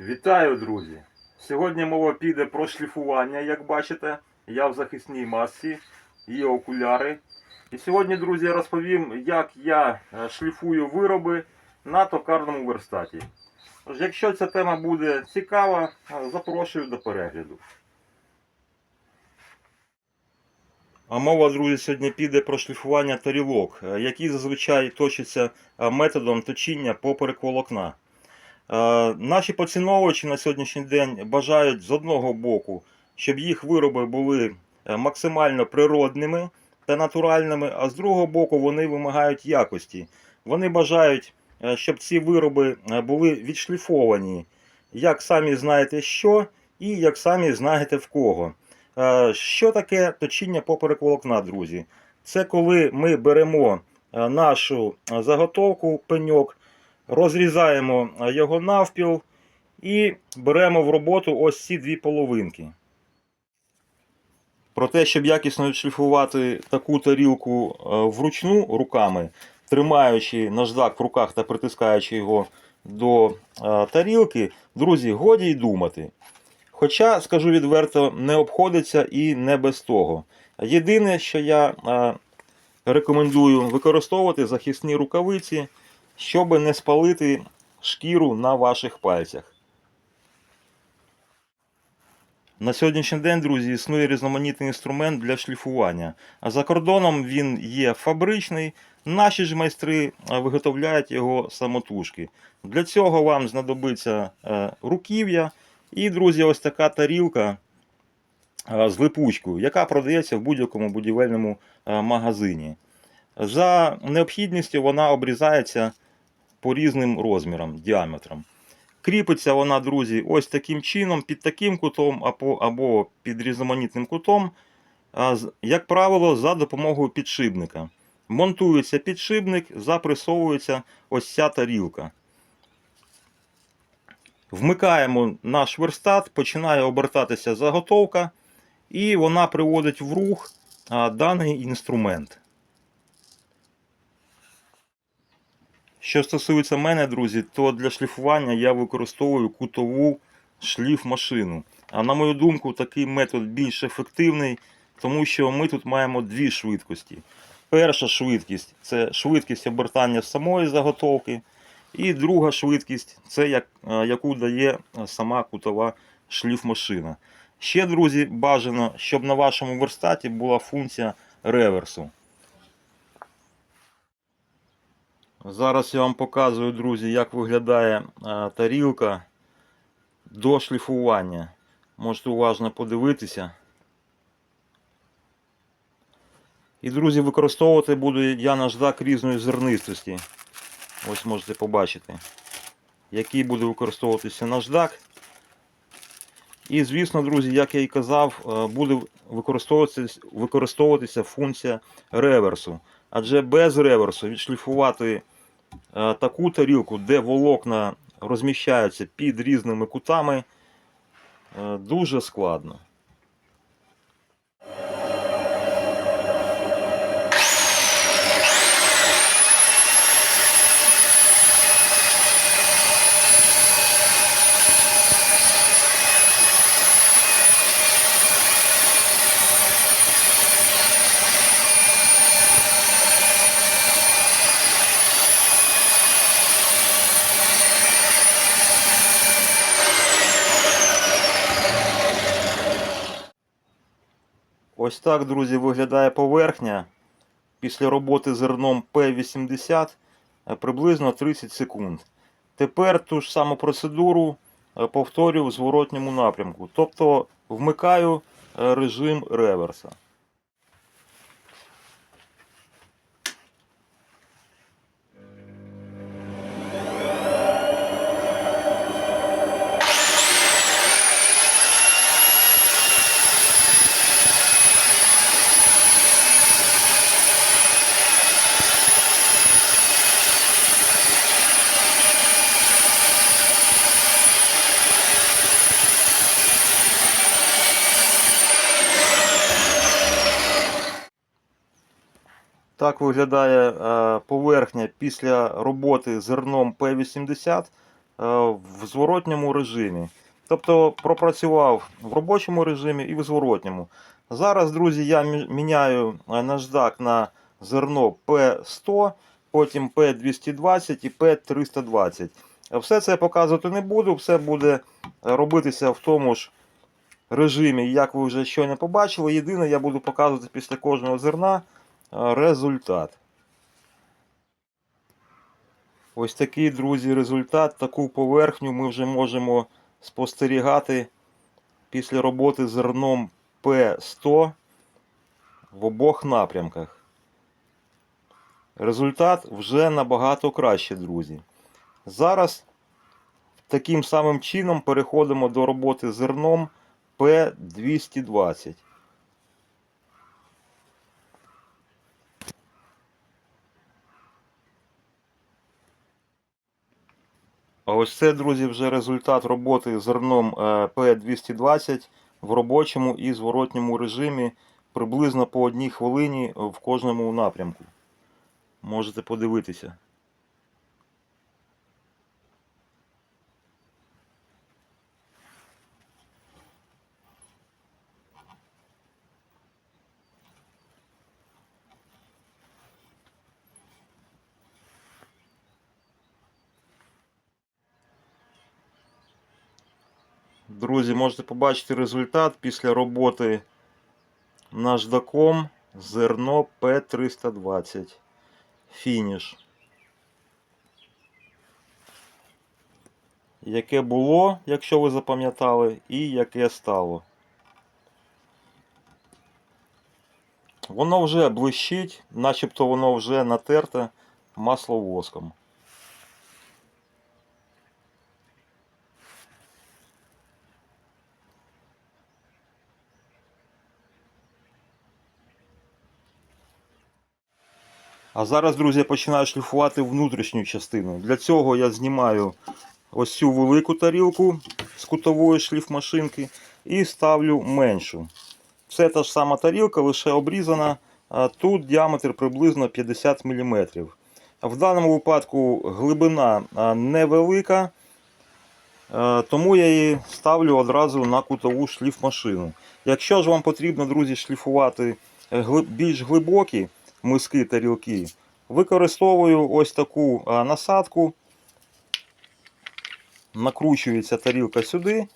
Вітаю, друзі! Сьогодні мова піде про шліфування, як бачите. Я в захисній масці, є окуляри. І сьогодні, друзі, я розповім, як я е, шліфую вироби на токарному верстаті. Тож, якщо ця тема буде цікава, е, запрошую до перегляду. А мова, друзі, сьогодні піде про шліфування тарілок, е, які зазвичай точаться методом точіння поперек волокна. Е, Наші поціновувачі на сьогоднішній день бажають з одного боку, щоб їх вироби були е, максимально природними та натуральними, а з другого боку вони вимагають якості. Вони бажають, е, щоб ці вироби були відшліфовані, як самі знаєте що, і як самі знаєте в кого. Що таке точіння поперек волокна, друзі? Це коли ми беремо нашу заготовку пеньок, розрізаємо е, його навпіл і беремо в роботу ось ці дві половинки. Про те, щоб якісно відшліфувати таку тарілку е, вручну руками, тримаючи наждак в руках та притискаючи його до е, тарілки, друзі, годі й думати. Хоча, скажу відверто, не обходиться і не без того. Єдине, що я рекомендую використовувати захисні рукавиці, щоб не спалити шкіру на ваших пальцях. На сьогоднішній день, друзі, існує різноманітний інструмент для шліфування. А за кордоном він є фабричний. Наші ж майстри е, виготовляють його самотужки. Для цього вам знадобиться е, руків'я і, друзі, ось така тарілка е, з липучкою, яка продається в будь-якому будівельному магазині. За необхідністю вона обрізається по різним розмірам, діаметрам. Кріпиться вона, друзі, ось таким чином, під таким кутом або, або під різноманітним кутом, як правило, за допомогою підшипника. Монтується підшипник, запресовується ось ця тарілка. Вмикаємо наш верстат, починає обертатися заготовка, і вона приводить в рух даний інструмент. Що стосується мене, друзі, то для шліфування я використовую кутову шліф-машину. А на мою думку, такий метод більш ефективний, тому що ми тут маємо дві швидкості. Перша швидкість це швидкість обертання самої заготовки. І друга швидкість це як, е, яку дає е, сама кутова шліф-машина. Ще, друзі, бажано, щоб на вашому верстаті була функція реверсу. Зараз я вам показую, друзі, як виглядає е, тарілка до шліфування. Можете уважно подивитися. І, друзі, використовувати буду я наждак різної зернистості. Ось можете побачити, який буде використовуватися наждак. І, звісно, друзі, як я і казав, е, буде використовуватися, використовуватися функція реверсу. Адже без реверсу відшліфувати е, таку тарілку, де волокна розміщаються під різними кутами, е, дуже складно. Ось так, друзі, виглядає поверхня після роботи зерном P80 е, приблизно 30 секунд. Тепер ту ж саму процедуру е, повторюю в зворотньому напрямку. Тобто вмикаю е, режим реверса. Так виглядає е, поверхня після роботи зерном P80. в зворотньому режимі. Тобто пропрацював в робочому режимі і в зворотньому. Зараз, друзі, я міняю е, наждак на зерно P100, потім P220 і P320. Все це я показувати не буду, все буде е, робитися в тому ж режимі, як ви вже щойно побачили. Єдине, я буду показувати після кожного зерна е, результат. Ось такий, друзі, результат. Таку поверхню ми вже можемо спостерігати після роботи зерном P100 в обох напрямках. Результат вже набагато краще, друзі. Зараз таким самим чином переходимо до роботи зерном P220. А ось це, друзі, вже результат роботи зерном е, P220 в робочому і зворотньому режимі приблизно по одній хвилині в кожному напрямку. Можете подивитися. Друзі, можете побачити результат після роботи наждаком зерно P320. Фініш. Яке було, якщо ви запам'ятали, і яке стало. Воно вже блищить, начебто воно вже натерте масловоском. А зараз, друзі, я починаю шліфувати внутрішню частину. Для цього я знімаю ось цю велику тарілку з кутової шліфмашинки і ставлю меншу. Це та ж сама тарілка, лише обрізана. Тут діаметр приблизно 50 мм. В даному випадку глибина невелика, тому я її ставлю одразу на кутову шліфмашину. Якщо ж вам потрібно, друзі, шліфувати більш глибокі миски тарілки, використовую ось таку насадку. Накручується тарілка сюди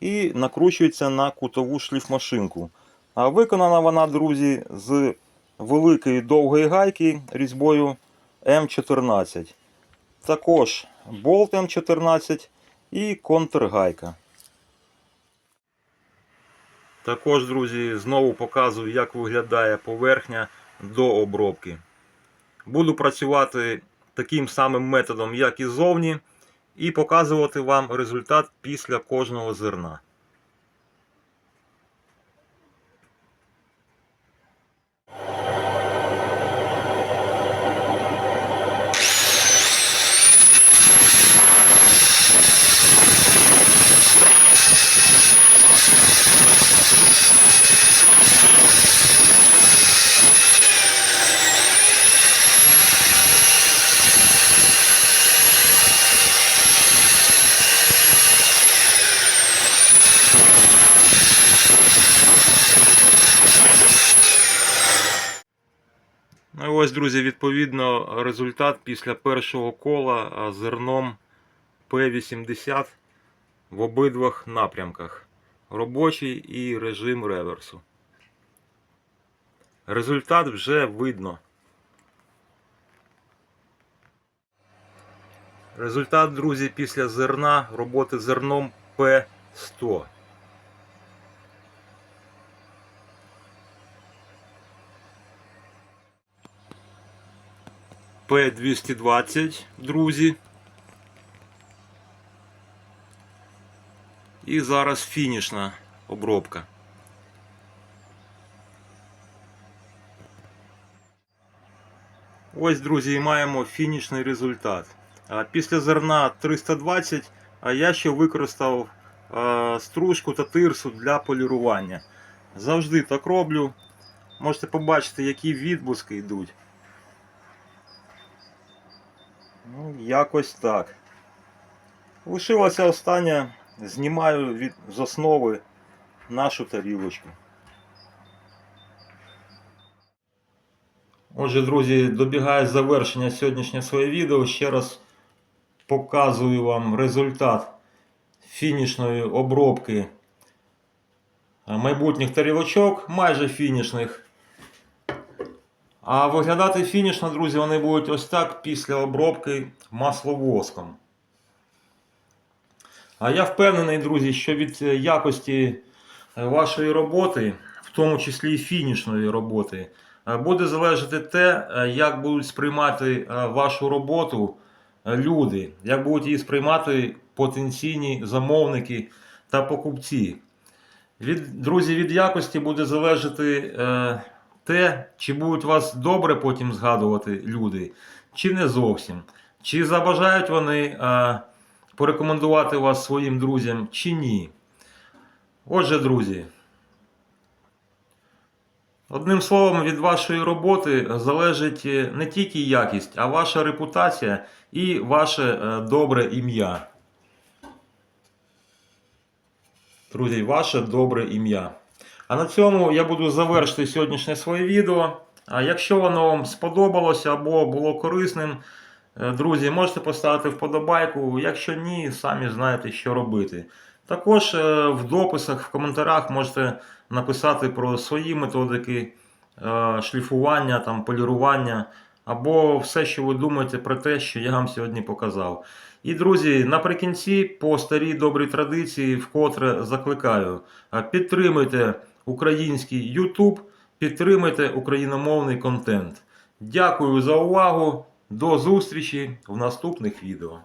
і накручується на кутову шліфмашинку. А виконана вона, друзі, з великої довгої гайки різьбою М14. Також болт М14 і контргайка. Також, друзі, знову показую, як виглядає поверхня до обробки. Буду працювати таким самим методом, як і зовні, і показувати вам результат після кожного зерна. Ось, друзі, відповідно, результат після першого кола зерном P80 в обидвох напрямках. Робочий і режим реверсу. Результат вже видно. Результат, друзі, після зерна роботи зерном P100. P220, друзі. І зараз фінішна обробка. Ось, друзі, і маємо фінішний результат. Після зерна 320 я ще використав стружку та тирсу для полірування. Завжди так роблю. Можете побачити, які відблиски йдуть. Ну, якось так. Лишилося останнє, знімаю від, з основи нашу тарілочку. Отже, друзі, добігає завершення сьогоднішнє своє відео. Ще раз показую вам результат фінішної обробки майбутніх тарілочок, майже фінішних. А виглядати фінішно, друзі, вони будуть ось так після обробки масловоском. А я впевнений, друзі, що від е, якості е, вашої роботи, в тому числі і фінішної роботи, е, буде залежати те, як будуть сприймати вашу роботу люди, як будуть її сприймати потенційні замовники та покупці. Від, друзі, від якості буде залежати те, чи будуть вас добре потім згадувати люди, чи не зовсім. Чи забажають вони е, порекомендувати вас своїм друзям, чи ні. Отже, друзі. Одним словом, від вашої роботи залежить е, не тільки якість, а ваша репутація і ваше е, добре ім'я. Друзі, ваше добре ім'я. А на цьому я буду завершити сьогоднішнє своє відео. А якщо воно вам сподобалося або було корисним, е, друзі, можете поставити вподобайку. Якщо ні, самі знаєте, що робити. Також е, в дописах, в коментарях можете написати про свої методики е, шліфування, там, полірування, або все, що ви думаєте про те, що я вам сьогодні показав. І, друзі, наприкінці, по старій добрій традиції, вкотре закликаю, підтримуйте український YouTube, Підтримайте україномовний контент. Дякую за увагу. До зустрічі в наступних відео.